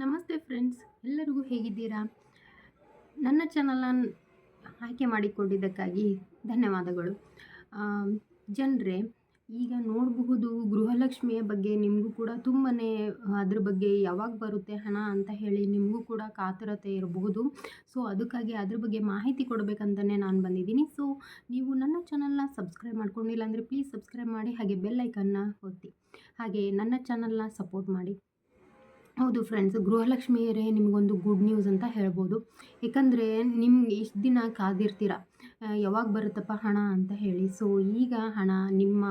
ನಮಸ್ತೆ ಫ್ರೆಂಡ್ಸ್, ಎಲ್ಲರಿಗೂ ಹೇಗಿದ್ದೀರಾ? ನನ್ನ ಚಾನಲನ್ನು ಆಯ್ಕೆ ಮಾಡಿಕೊಂಡಿದ್ದಕ್ಕಾಗಿ ಧನ್ಯವಾದಗಳು. ಜನರೇ, ಈಗ ನೋಡಬಹುದು ಗೃಹಲಕ್ಷ್ಮಿಯ ಬಗ್ಗೆ ನಿಮಗೂ ಕೂಡ ತುಂಬಾ ಅದ್ರ ಬಗ್ಗೆ ಯಾವಾಗ ಬರುತ್ತೆ ಹಣ ಅಂತ ಹೇಳಿ ನಿಮಗೂ ಕೂಡ ಕಾತುರತೆ ಇರಬಹುದು. ಸೊ ಅದಕ್ಕಾಗಿ ಅದ್ರ ಬಗ್ಗೆ ಮಾಹಿತಿ ಕೊಡಬೇಕಂತಲೇ ನಾನು ಬಂದಿದ್ದೀನಿ. ಸೊ ನೀವು ನನ್ನ ಚಾನಲ್ನ ಸಬ್ಸ್ಕ್ರೈಬ್ ಮಾಡ್ಕೊಂಡಿಲ್ಲ ಅಂದರೆ ಪ್ಲೀಸ್ ಸಬ್ಸ್ಕ್ರೈಬ್ ಮಾಡಿ, ಹಾಗೆ ಬೆಲ್ ಐಕನ್ನ ಒತ್ತಿ. ಹಾಗೆ ನನ್ನ ಚಾನಲ್ನ ಸಪೋರ್ಟ್ ಮಾಡಿ. ಹೌದು ಫ್ರೆಂಡ್ಸ್ ಗೃಹಲಕ್ಷ್ಮಿಯರೇ ನಿಮಗೊಂದು ಗುಡ್ ನ್ಯೂಸ್ ಅಂತ ಹೇಳ್ಬೋದು. ಏಕೆಂದರೆ ನಿಮ್ಗೆ ಇಷ್ಟು ದಿನ ಕಾದಿರ್ತೀರ. ಯಾವಾಗ ಬರುತ್ತಪ್ಪ ಹಣ ಅಂತ ಹೇಳಿ. ಸೊ ಈಗ ಹಣ ನಿಮ್ಮ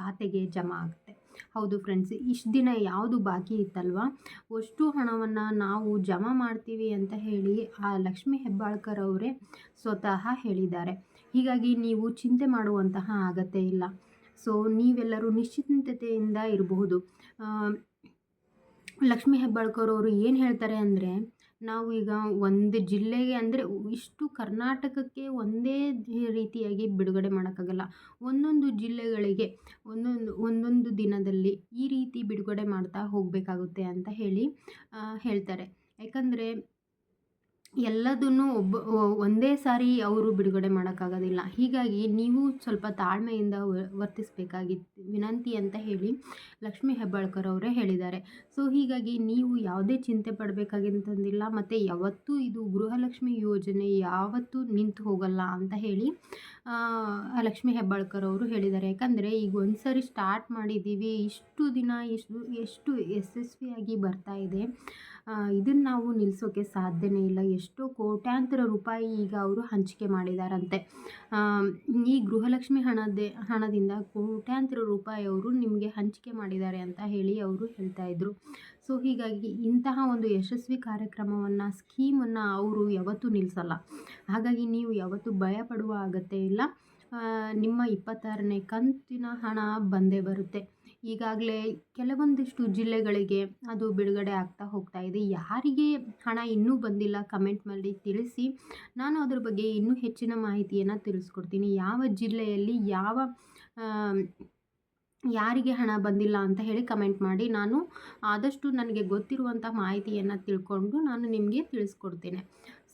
ಖಾತೆಗೆ ಜಮಾ ಆಗುತ್ತೆ. ಹೌದು ಫ್ರೆಂಡ್ಸ್ ಇಷ್ಟು ದಿನ ಯಾವುದು ಬಾಕಿ ಇತ್ತಲ್ವ? ಅಷ್ಟು ಹಣವನ್ನು ನಾವು ಜಮಾ ಮಾಡ್ತೀವಿ ಅಂತ ಹೇಳಿ ಆ ಲಕ್ಷ್ಮೀ ಹೆಬ್ಬಾಳ್ಕರ್ ಅವರೇ ಸ್ವತಃ ಹೇಳಿದ್ದಾರೆ. ಹೀಗಾಗಿ ನೀವು ಚಿಂತೆ ಮಾಡುವಂತಹ ಅಗತ್ಯ ಇಲ್ಲ. ಸೊ ನೀವೆಲ್ಲರೂ ನಿಶ್ಚಿಂತತೆಯಿಂದ ಇರಬಹುದು. ಲಕ್ಷ್ಮೀ ಹೆಬ್ಬಾಳ್ಕರ್ ಅವರು ಏನು ಹೇಳ್ತಾರೆ ಅಂದರೆ, ನಾವು ಈಗ ಒಂದು ಜಿಲ್ಲೆಗೆ ಅಂದರೆ ಇಷ್ಟು ಕರ್ನಾಟಕಕ್ಕೆ ಒಂದೇ ರೀತಿಯಾಗಿ ಬಿಡುಗಡೆ ಮಾಡೋಕ್ಕಾಗಲ್ಲ. ಒಂದೊಂದು ಜಿಲ್ಲೆಗಳಿಗೆ, ಒಂದೊಂದು ಒಂದೊಂದು ದಿನದಲ್ಲಿ ಈ ರೀತಿ ಬಿಡುಗಡೆ ಮಾಡ್ತಾ ಹೋಗಬೇಕಾಗುತ್ತೆ ಅಂತ ಹೇಳಿ ಹೇಳ್ತಾರೆ. ಯಾಕಂದರೆ ಎಲ್ಲದನ್ನು ಒಬ್ಬ ಒಂದೇ ಸಾರಿ ಅವರು ಬಿಡುಗಡೆ ಮಾಡೋಕ್ಕಾಗೋದಿಲ್ಲ. ಹೀಗಾಗಿ ನೀವು ಸ್ವಲ್ಪ ತಾಳ್ಮೆಯಿಂದ ವರ್ತಿಸಬೇಕಾಗಿತ್ತು ವಿನಂತಿ ಅಂತ ಹೇಳಿ ಲಕ್ಷ್ಮೀ ಹೆಬ್ಬಾಳ್ಕರ್ ಅವರೇ ಹೇಳಿದ್ದಾರೆ. ಸೊ, ಹೀಗಾಗಿ ನೀವು ಯಾವುದೇ ಚಿಂತೆ ಪಡಬೇಕಾಗಿಂತಂದಿಲ್ಲ ಮತ್ತು ಯಾವತ್ತೂ ಇದು ಗೃಹಲಕ್ಷ್ಮಿ ಯೋಜನೆ ಯಾವತ್ತೂ ನಿಂತು ಹೋಗಲ್ಲ ಅಂತ ಹೇಳಿ ಲಕ್ಷ್ಮೀ ಹೆಬ್ಬಾಳ್ಕರ್ ಅವರು ಹೇಳಿದ್ದಾರೆ. ಯಾಕಂದರೆ ಈಗ ಒಂದು ಸಾರಿ ಸ್ಟಾರ್ಟ್ ಮಾಡಿದ್ದೀವಿ, ಇಷ್ಟು ದಿನ ಎಷ್ಟು ಎಷ್ಟು ಯಶಸ್ವಿಯಾಗಿ ಬರ್ತಾ ಇದೆ. ಇದನ್ನು ನಾವು ನಿಲ್ಲಿಸೋಕ್ಕೆ ಸಾಧ್ಯವೇ ಇಲ್ಲ. ಎಷ್ಟೋ ಕೋಟ್ಯಾಂತರ ರೂಪಾಯಿ ಈಗ ಅವರು ಹಂಚಿಕೆ ಮಾಡಿದಾರಂತೆ. ಈ ಗೃಹಲಕ್ಷ್ಮಿ ಹಣದೇ, ಹಣದಿಂದ ಕೋಟ್ಯಾಂತರ ರೂಪಾಯಿ ಅವರು ನಿಮಗೆ ಹಂಚಿಕೆ ಮಾಡಿದ್ದಾರೆ ಅಂತ ಹೇಳಿ ಅವರು ಹೇಳ್ತಾ ಇದ್ರು. ಸೊ, ಹೀಗಾಗಿ ಇಂತಹ ಒಂದು ಯಶಸ್ವಿ ಕಾರ್ಯಕ್ರಮವನ್ನು, ಸ್ಕೀಮನ್ನು ಅವರು ಯಾವತ್ತೂ ನಿಲ್ಲಿಸಲ್ಲ ಹಾಗಾಗಿ ನೀವು ಯಾವತ್ತೂ ಭಯ ಪಡುವ ಅಗತ್ಯ ಇಲ್ಲ. ನಿಮ್ಮ ಇಪ್ಪತ್ತಾರನೇ ಕಂತಿನ ಹಣ ಬಂದೇ ಬರುತ್ತೆ. ಈಗಾಗಲೇ ಕೆಲವೊಂದಿಷ್ಟು ಜಿಲ್ಲೆಗಳಿಗೆ ಅದು ಬಿಡುಗಡೆ ಆಗ್ತಾ ಹೋಗ್ತಾ ಇದೆ. ಯಾರಿಗೆ ಹಣ ಇನ್ನೂ ಬಂದಿಲ್ಲ ಕಮೆಂಟ್ ಮಾಡಿ ತಿಳಿಸಿ. ನಾನು ಅದ್ರ ಬಗ್ಗೆ ಇನ್ನೂ ಹೆಚ್ಚಿನ ಮಾಹಿತಿಯನ್ನು ತಿಳಿಸ್ಕೊಡ್ತೀನಿ. ಯಾವ ಜಿಲ್ಲೆಯಲ್ಲಿ ಯಾವ ಯಾರಿಗೆ ಹಣ ಬಂದಿಲ್ಲ ಅಂತ ಹೇಳಿ ಕಮೆಂಟ್ ಮಾಡಿ. ನಾನು ಆದಷ್ಟು ನನಗೆ ಗೊತ್ತಿರುವಂಥ ಮಾಹಿತಿಯನ್ನು ತಿಳ್ಕೊಂಡು ನಾನು ನಿಮಗೆ ತಿಳಿಸ್ಕೊಡ್ತೇನೆ.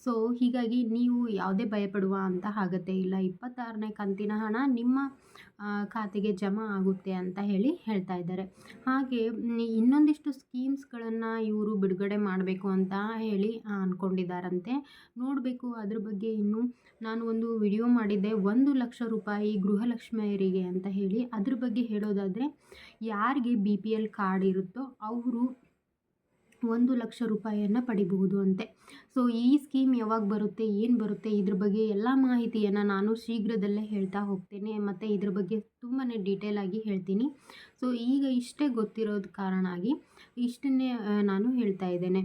ಸೊ, ಹೀಗಾಗಿ ನೀವು ಯಾವುದೇ ಭಯಪಡುವ ಅಂತ ಅಗತ್ಯ ಇಲ್ಲ. ಇಪ್ಪತ್ತಾರನೇ ಕಂತಿನ ಹಣ ನಿಮ್ಮ ಖಾತೆಗೆ ಜಮಾ ಆಗುತ್ತೆ ಅಂತ ಹೇಳಿ ಹೇಳ್ತಾ ಇದ್ದಾರೆ. ಹಾಗೆ ಇನ್ನೊಂದಿಷ್ಟು ಸ್ಕೀಮ್ಸ್ಗಳನ್ನು ಇವರು ಬಿಡುಗಡೆ ಮಾಡಬೇಕು ಅಂತ ಹೇಳಿ ಅಂದ್ಕೊಂಡಿದ್ದಾರಂತೆ ನೋಡಬೇಕು, ಅದ್ರ ಬಗ್ಗೆ ಇನ್ನು ನಾನು ಒಂದು ವಿಡಿಯೋ ಮಾಡಿದ್ದೆ, ಒಂದು ಲಕ್ಷ ರೂಪಾಯಿ ಗೃಹಲಕ್ಷ್ಮಿಯರಿಗೆ ಅಂತ ಹೇಳಿ. ಅದ್ರ ಬಗ್ಗೆ ಹೇಳೋದಾದರೆ, ಯಾರಿಗೆ ಬಿ ಪಿ ಎಲ್ ಕಾರ್ಡ್ ಇರುತ್ತೋ ಅವರು ಒಂದು ಲಕ್ಷ ರೂಪಾಯಿಯನ್ನು ಪಡಿಬಹುದು ಅಂತೆ. ಸೊ ಈ ಸ್ಕೀಮ್ ಯಾವಾಗ ಬರುತ್ತೆ, ಏನು ಬರುತ್ತೆ, ಇದ್ರ ಬಗ್ಗೆ ಎಲ್ಲ ಮಾಹಿತಿಯನ್ನು ನಾನು ಶೀಘ್ರದಲ್ಲೇ ಹೇಳ್ತಾ ಹೋಗ್ತೇನೆ. ಮತ್ತು ಇದ್ರ ಬಗ್ಗೆ ತುಂಬಾ ಆಗಿ ಹೇಳ್ತೀನಿ. ಸೊ ಈಗ ಇಷ್ಟೇ ಗೊತ್ತಿರೋದು ಕಾರಣ ಆಗಿ ಇಷ್ಟನ್ನೇ ನಾನು ಹೇಳ್ತಾ ಇದ್ದೇನೆ.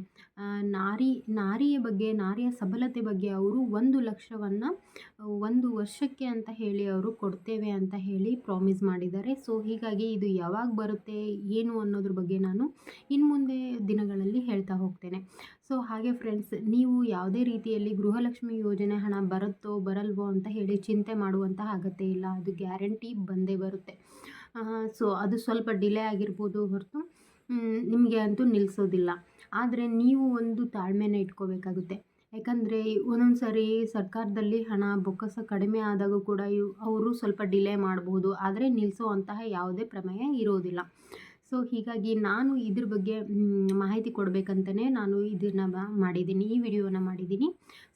ನಾರಿ, ನಾರಿಯ ಬಗ್ಗೆ, ನಾರಿಯ ಸಬಲತೆ ಬಗ್ಗೆ ಅವರು ಒಂದು ಲಕ್ಷವನ್ನು, ಒಂದು ವರ್ಷಕ್ಕೆ ಅಂತ ಹೇಳಿ ಅವರು ಕೊಡ್ತೇವೆ ಅಂತ ಹೇಳಿ ಪ್ರಾಮಿಸ್ ಮಾಡಿದ್ದಾರೆ. ಸೊ ಹೀಗಾಗಿ ಇದು ಯಾವಾಗ ಬರುತ್ತೆ, ಏನು ಅನ್ನೋದ್ರ ಬಗ್ಗೆ ನಾನು ಇನ್ನು ಮುಂದೆ ದಿನಗಳಲ್ಲಿ ಹೇಳ್ತಾ ಹೋಗ್ತೇನೆ. ಸೊ ಹಾಗೆ ಫ್ರೆಂಡ್ಸ್ ನೀವು ಯಾವುದೇ ರೀತಿಯಲ್ಲಿ ಗೃಹಲಕ್ಷ್ಮಿ ಯೋಜನೆ ಹಣ ಬರುತ್ತೋ ಬರಲ್ವೋ ಅಂತ ಹೇಳಿ ಚಿಂತೆ ಮಾಡುವಂತಹ ಅಗತ್ಯ ಇಲ್ಲ. ಅದು ಗ್ಯಾರಂಟಿ ಬಂದೇ ಬರುತ್ತೆ. ಸೊ ಅದು ಸ್ವಲ್ಪ ಡಿಲೇ ಆಗಿರ್ಬೋದು ಹೊರತು ನಿಮಗೆ ಅಂತೂ ನಿಲ್ಲಿಸೋದಿಲ್ಲ ಆದರೆ ನೀವು ಒಂದು ತಾಳ್ಮೆನ ಇಟ್ಕೋಬೇಕಾಗುತ್ತೆ. ಯಾಕಂದರೆ ಒಂದೊಂದು ಸಾರಿ ಸರ್ಕಾರದಲ್ಲಿ ಹಣ ಬೊಕ್ಕಸ ಕಡಿಮೆ ಆದಾಗ ಕೂಡ ಇವು ಅವರು ಸ್ವಲ್ಪ ಡಿಲೇ ಮಾಡಬಹುದು ಆದರೆ ನಿಲ್ಲಿಸೋ ಯಾವುದೇ ಪ್ರಮೇಯ ಇರೋದಿಲ್ಲ. ಸೊ ಹೀಗಾಗಿ ನಾನು ಇದ್ರ ಬಗ್ಗೆ ಮಾಹಿತಿ ಕೊಡಬೇಕಂತಲೇ ನಾನು ಇದನ್ನು ಮಾಡಿದ್ದೀನಿ, ಈ ವಿಡಿಯೋನ ಮಾಡಿದ್ದೀನಿ.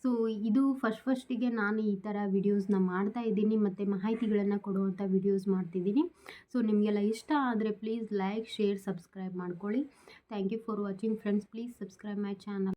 ಸೊ ಇದು ಫಸ್ಟ್ ಫಸ್ಟಿಗೆ ನಾನು ಈ ಥರ ವಿಡಿಯೋಸ್ನ ಮಾಡ್ತಾ ಇದ್ದೀನಿ, ಮತ್ತು ಮಾಹಿತಿಗಳನ್ನು ಕೊಡುವಂಥ ವಿಡಿಯೋಸ್ ಮಾಡ್ತಿದ್ದೀನಿ. ಸೊ ನಿಮಗೆಲ್ಲ ಇಷ್ಟ ಆದರೆ ಪ್ಲೀಸ್ ಲೈಕ್ ಶೇರ್ ಸಬ್ಸ್ಕ್ರೈಬ್ ಮಾಡ್ಕೊಳ್ಳಿ. Thank you for watching friends please subscribe my channel